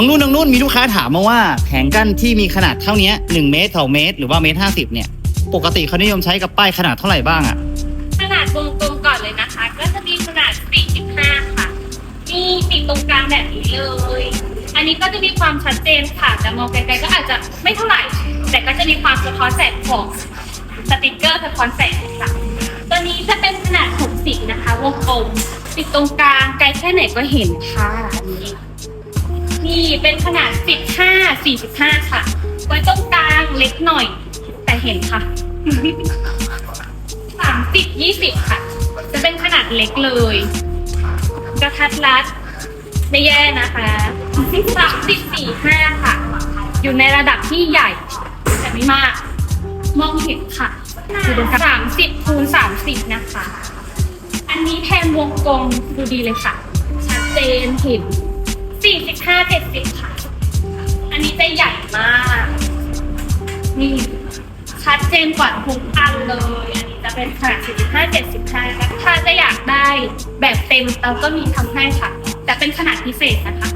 น้องนุ่นน้องนุ่นมีลูกค้าถามมาว่าแผงกั้นที่มีขนาดเท่านี้หนึ่งเมตรสองเมตร หรือว่าเมตรห้าสิบเนี่ย ปกติเขานิยมใช้กับป้ายขนาดเท่าไหร่บ้างอะขนาดวงกลมก่อนเลยนะคะ ก็จะมีขนาด 45 ค่ะ มีติดตรงกลางแบบนี้เลย อันนี้ก็จะมีความชัดเจนค่ะ แต่มองไกลๆก็อาจจะไม่เท่าไหร่ แต่ก็จะมีความสะท้อนแสงของสติกเกอร์สะท้อนแสงค่ะตัวนี้จะเป็นขนาด 60 นะคะ วงกลมติดตรงกลางไกลแค่ไหนก็เห็นค่ะ นี่เป็นขนาด 15 45 ค่ะ ไว้ตรงกลางเล็กหน่อย แต่เห็นค่ะสามสิบยี่สิบค่ะ จะเป็นขนาดเล็กเลย กระทัดรัด ไม่แย่นะคะสามสิบสี่ห้าค่ะ อยู่ในระดับที่ใหญ่ แต่ไม่มาก มองเห็นค่ะสามสิบคูณสามสิบนะคะ อันนี้แทนวงกลมดูดีเลยค่ะ ชัดเจนเห็น ห้าเจ็ดสิบค่ะ อันนี้จะใหญ่มาก นี่ชัดเจนกว่าทุกอันเลย อันนี้จะเป็นขนาด45 75ถ้าจะอยากได้แบบเต็มเราก็มีทำให้ค่ะ แต่เป็นขนาดพิเศษนะคะ